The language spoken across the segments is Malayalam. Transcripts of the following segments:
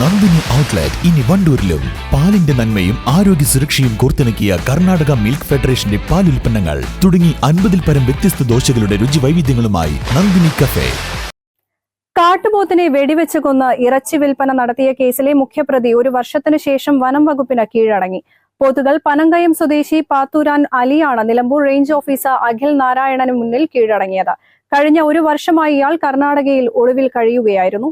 നന്ദിനി ഔട്ട്ലെറ്റ് ഇനി വണ്ടൂരിലും. പാലിന്റെ നന്മയും ആരോഗ്യ സുരക്ഷയും കോർത്തിണക്കിയ കർണാടക മിൽക്ക് ഫെഡറേഷന്റെ പാൽ ഉൽപ്പന്നങ്ങൾ തുടങ്ങി അൻപതിൽ പരം വ്യത്യസ്ത ദോശകളുടെ രുചി വൈവിധ്യങ്ങളുമായി നന്ദിനി കഫേ. കാട്ടുപോത്തിനെ വെടിവെച്ച് കൊന്ന് ഇറച്ചി വിൽപ്പന നടത്തിയ കേസിലെ മുഖ്യപ്രതി ഒരു വർഷത്തിനു ശേഷം വനം വകുപ്പിന് കീഴടങ്ങി. പോത്തുകൾ പനങ്കയം സ്വദേശി പാത്തൂരാൻ അലിയാണ് നിലമ്പൂർ റേഞ്ച് ഓഫീസർ അഖിൽ നാരായണന് മുന്നിൽ കീഴടങ്ങിയത്. കഴിഞ്ഞ ഒരു വർഷമായി ഇയാൾ കർണാടകയിൽ ഒളിവിൽ കഴിയുകയായിരുന്നു.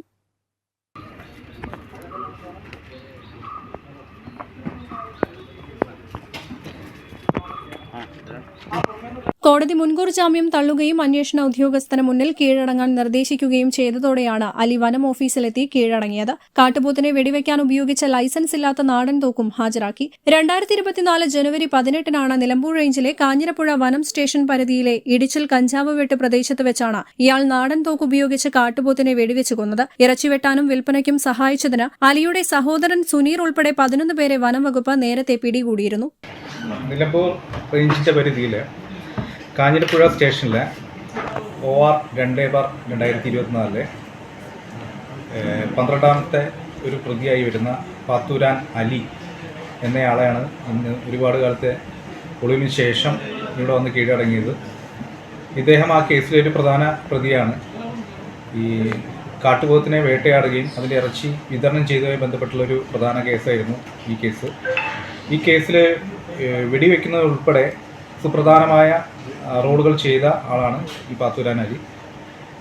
കോടതി മുൻകൂർ ജാമ്യം തള്ളുകയും അന്വേഷണ ഉദ്യോഗസ്ഥന് മുന്നിൽ കീഴടങ്ങാൻ നിർദ്ദേശിക്കുകയും ചെയ്തതോടെയാണ് അലി വനം ഓഫീസിലെത്തി കീഴടങ്ങിയത്. കാട്ടുപോത്തിനെ വെടിവെക്കാൻ ഉപയോഗിച്ച ലൈസൻസ് ഇല്ലാത്ത നാടൻ തോക്കും ഹാജരാക്കി. രണ്ടായിരത്തി ഇരുപത്തിനാല് ജനുവരി പതിനെട്ടിനാണ് നിലമ്പൂർ റേഞ്ചിലെ കാഞ്ഞിരപ്പുഴ വനം സ്റ്റേഷൻ പരിധിയിലെ ഇടിച്ചിൽ കഞ്ചാവ് വെട്ട് പ്രദേശത്ത് വെച്ചാണ് ഇയാൾ നാടൻ തോക്ക് ഉപയോഗിച്ച് കാട്ടുപോത്തിനെ വെടിവെച്ച് കൊന്നത്. ഇറച്ചി വെട്ടാനും വിൽപ്പനയ്ക്കും സഹായിച്ചതിന് അലിയുടെ സഹോദരൻ സുനീർ ഉൾപ്പെടെ പതിനൊന്ന് പേരെ വനം വകുപ്പ് നേരത്തെ പിടികൂടിയിരുന്നു. നിലമ്പൂർ റേഞ്ചിന്റെ പരിധിയിൽ കാഞ്ഞിരപ്പുഴ സ്റ്റേഷനിലെ ഒ ആർ രണ്ട് ബാർ രണ്ടായിരത്തി ഇരുപത്തിനാലിലെ പന്ത്രണ്ടാമത്തെ ഒരു പ്രതിയായി വരുന്ന പാത്തൂരാൻ അലി എന്നയാളെയാണ് ഇന്ന് ഒരുപാട് കാലത്തെ ഒളിവിന് ശേഷം ഇവിടെ വന്ന് കീഴടങ്ങിയത്. ഇദ്ദേഹം ആ കേസിലെ ഒരു പ്രധാന പ്രതിയാണ്. ഈ കാട്ടുപോത്തിനെ വേട്ടയാടുകയും അതിന്റെ ഇറച്ചി വിതരണം ചെയ്തതുമായി ബന്ധപ്പെട്ടുള്ളൊരു പ്രധാന കേസായിരുന്നു ഈ കേസ്. ഈ കേസിൽ വെടിവെക്കുന്നത് ഉൾപ്പെടെ സുപ്രധാനമായ റോളുകൾ ചെയ്ത ആളാണ് ഈ പാത്തൂരാൻ അലി.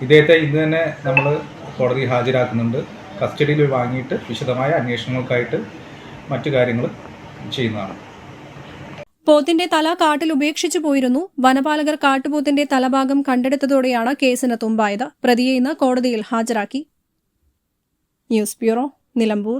ഇദ്ദേഹത്തെ ഇന്ന് തന്നെ നമ്മൾ കോടതി ഹാജരാക്കുന്നുണ്ട്. കസ്റ്റഡിയിൽ വാങ്ങിയിട്ട് വിശദമായ അന്വേഷണങ്ങൾക്കായിട്ട് മറ്റു കാര്യങ്ങൾ ചെയ്യുന്നതാണ്. പോത്തിന്റെ തല കാട്ടിൽ ഉപേക്ഷിച്ചു പോയിരുന്നു. വനപാലകർ കാട്ടുപോത്തിന്റെ തലഭാഗം കണ്ടെടുത്തതോടെയാണ് കേസിന് തുമ്പായത്. പ്രതിയെ ഇന്ന് കോടതിയിൽ ഹാജരാക്കി. News bureau Nilambur.